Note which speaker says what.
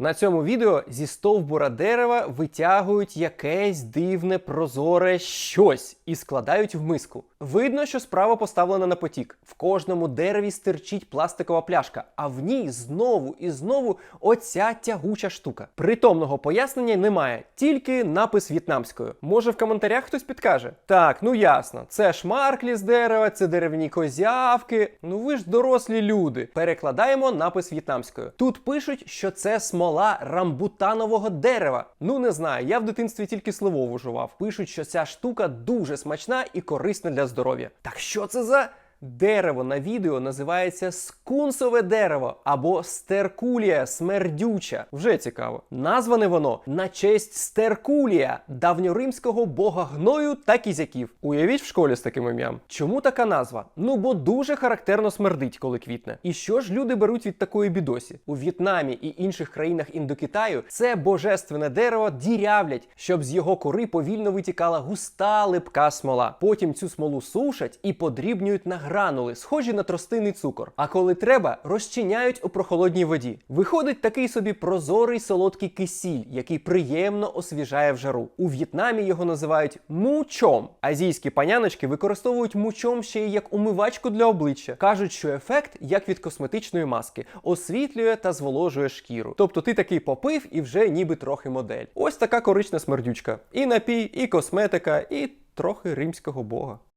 Speaker 1: На цьому відео зі стовбура дерева витягують якесь дивне прозоре щось і складають в миску. Видно, що справа поставлена на потік. В кожному дереві стирчить пластикова пляшка, а в ній знову і знову оця тягуча штука. Притомного пояснення немає, тільки напис в'єтнамською. Може, в коментарях хтось підкаже? Так, ну ясно, це шмарклі з дерева, це деревні козявки. Ну ви ж дорослі люди. Перекладаємо напис в'єтнамською. Тут пишуть, що це смола рамбутанового дерева. Ну не знаю, я в дитинстві тільки слово жував. Пишуть, що ця штука дуже смачна і корисна для здоров'я. Так що це за. Дерево на відео називається скунсове дерево або стеркулія смердюча. Вже цікаво. Назване воно на честь Стеркулія, давньоримського бога гною та кізяків. Уявіть в школі з таким ім'ям. Чому така назва? Ну бо дуже характерно смердить, коли квітне. І що ж люди беруть від такої бідосі? У В'єтнамі і інших країнах Індокитаю це божественне дерево дірявлять, щоб з його кори повільно витікала густа липка смола. Потім цю смолу сушать і подрібнюють на гранули, схожі на тростинний цукор. А коли треба, розчиняють у прохолодній воді. Виходить такий собі прозорий солодкий кисіль, який приємно освіжає в жару. У В'єтнамі його називають мучом. Азійські паняночки використовують мучом ще й як умивачку для обличчя. кажуть, що ефект як від косметичної маски, освітлює та зволожує шкіру. Тобто ти такий попив і вже ніби трохи модель. Ось така корична смердючка. І напій, і косметика, і трохи римського бога.